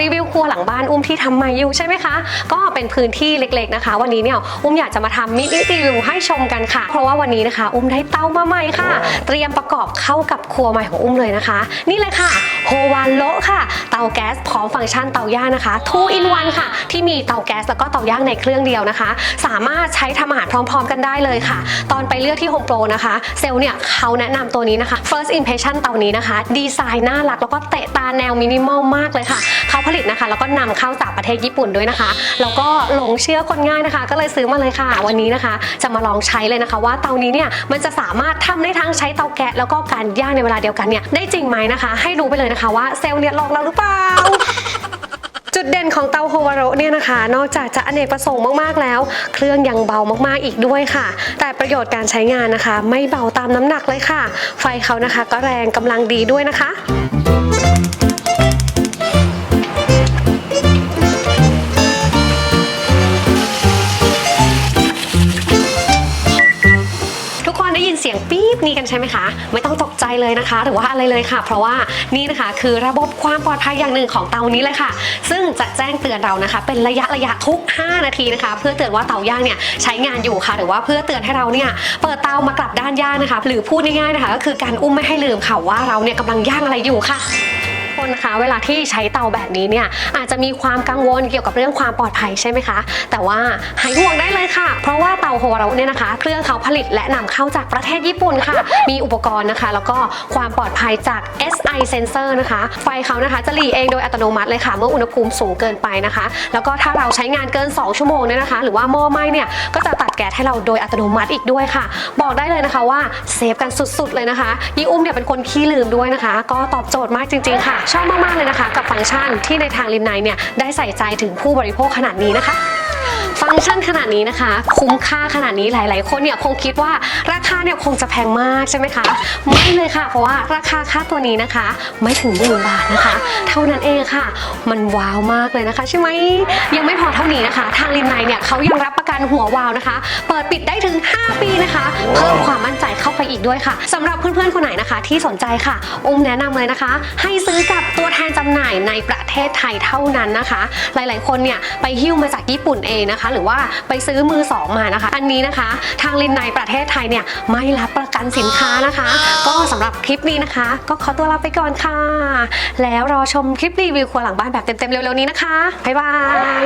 รีวิวครัวหลังบ้านอุ้มที่ทำใหม่อยู่ใช่ไหมคะ ก็เป็นพื้นที่เล็กๆนะคะ วันนี้เนี่ยอุ้มอยากจะมาทำมินิรีวิวให้ชมกันค่ะ เพราะว่าวันนี้นะคะ อุ้มได้เตามาใหม่ค่ะ เตรียมประกอบเข้ากับครัวใหม่ของอุ้มเลยนะคะ นี่เลยค่ะโฮวานโลค่ะเตาแก๊สพร้อมฟังก์ชันเตาย่างนะคะ2 in 1ค่ะ ที่มีเตาแก๊สแล้วก็เตาย่างในเครื่องเดียวนะคะ สามารถใช้ทำอาหารพร้อม ๆ กันได้เลยค่ะ ตอนไปเลือกที่ Home Pro นะคะ เซลล์เนี่ยเขาแนะนำตัวนี้นะคะ First Impression เตานี้นะคะ ดีไซน์น่ารักแล้วก็เตะตาแนวมินิมอลมากเลยค่ะ เขาผลิตนะคะ แล้วก็นำเข้าจากประเทศญี่ปุ่นด้วยนะคะ แล้วก็หลงเชื่อคนง่ายนะคะ ก็เลยซื้อมาเลยค่ะ วันนี้นะคะ จะมาลองใช้เลยนะคะ ว่าเตานี้เนี่ยมันจะสามารถทำได้ทั้งใช้เตาแก๊สแล้วก็การย่างในเวลาเดียวกันเนี่ยได้จริงไหมนะคะ ให้รู้ไปเลยนะคะว่าเซลล์เนี่ยลอกเราหรือเปล่าจุดเด่นของเตาโฮวาโรเนี่ยนะคะ นอกจากจะอเนกประสงค์มากๆแล้ว เครื่องยังเบามากๆอีกด้วยค่ะ แต่ประโยชน์การใช้งานนะคะ ไม่เบาตามน้ำหนักเลยค่ะ ไฟเขานะคะก็แรงกำลังดีด้วยนะคะ ได้ยินเสียงปี๊บนี้กันใช่ไหมคะ ไม่ต้องตกใจเลยนะคะ หรือว่าอะไรเลยค่ะ เพราะว่านี่นะคะคือระบบความปลอดภัยอย่างหนึ่งของเตานี้เลยค่ะ ซึ่งจะแจ้งเตือนเรานะคะ เป็นระยะระยะทุก 5 นาทีนะคะ เพื่อเตือนว่าเตาย่างเนี่ยใช้งานอยู่ค่ะ หรือว่าเพื่อเตือนให้เราเนี่ยเปิดเตามากลับด้านย่างนะคะ หรือพูดง่ายๆนะคะ ก็คือการอุ้มไม่ให้ลืมค่ะว่าเราเนี่ยกำลังย่างอะไรอยู่ค่ะ คนนะคะเวลาที่ใช้เตาแบบนี้เนี่ยอาจจะมีความกังวลเกี่ยวกับเรื่องความปลอดภัยใช่ไหมคะ แต่ว่าหายห่วงได้เลยค่ะ เพราะว่าเตาโฮวารุเนี่ยนะคะ เครื่องเขาผลิตและนำเข้าจากประเทศญี่ปุ่นค่ะ มีอุปกรณ์นะคะ แล้วก็ความปลอดภัยจาก SI sensor นะคะ ไฟเขานะคะจะหลีเองโดยอัตโนมัติเลยค่ะ เมื่ออุณหภูมิสูงเกินไปนะคะ แล้วก็ถ้าเราใช้งานเกิน 2 ชั่วโมงเนี่ยนะคะ หรือว่าหม้อไหม้เนี่ยก็จะตัดแก๊สให้เราโดยอัตโนมัติอีกด้วยค่ะ บอกได้เลยนะคะว่าเซฟกันสุดๆเลยนะคะยี่อุ้มเนี่ยเป็นคนขี้ลืมด้วยนะคะ ก็ตอบโจทย์มากจริงๆค่ะชอบมาก ๆ เลยนะคะ กับฟังก์ชันที่ในทางริมไนเนี่ยได้ใส่ใจถึงผู้บริโภคขนาดนี้นะคะฟังก์ชันขนาดนี้นะคะ คุ้มค่าขนาดนี้หลาย ๆ คนเนี่ยคงคิดว่าราคาเนี่ยคงจะแพงมากใช่ไหมคะไม่เลยค่ะ เพราะว่าราคาค่าตัวนี้นะคะ ไม่ถึงหมื่นบาทนะคะ เท่านั้นเองค่ะ มันว้าวมากเลยนะคะ ใช่ไหมยังไม่พอเท่านี้นะคะ ทางริมไนเนี่ยเขายังรับ นหัววาวนะคะ เปิดปิดได้ถึง 5 ปีนะคะ เพิ่มความมั่นใจเข้าไปอีกด้วยค่ะสำหรับเพื่อนๆคนไหนนะคะ ที่สนใจค่ะอุ้มแนะนำเลยนะคะ ให้ซื้อกับตัวแทนจำหน่ายในประเทศไทยเท่านั้นนะคะ หลายๆคนเนี่ยไปหิ้วมาจากญี่ปุ่นเองนะคะ หรือว่าไปซื้อมือสองมานะคะ อันนี้นะคะ ทางลินในประเทศไทยเนี่ยไม่รับประกันสินค้านะคะ ก็สำหรับคลิปนี้นะคะ ก็ขอตัวลาไปก่อนค่ะ แล้วรอชมคลิปรีวิวครัวหลังบ้านแบบเต็มๆเร็วๆนี้นะคะบ๊ายบาย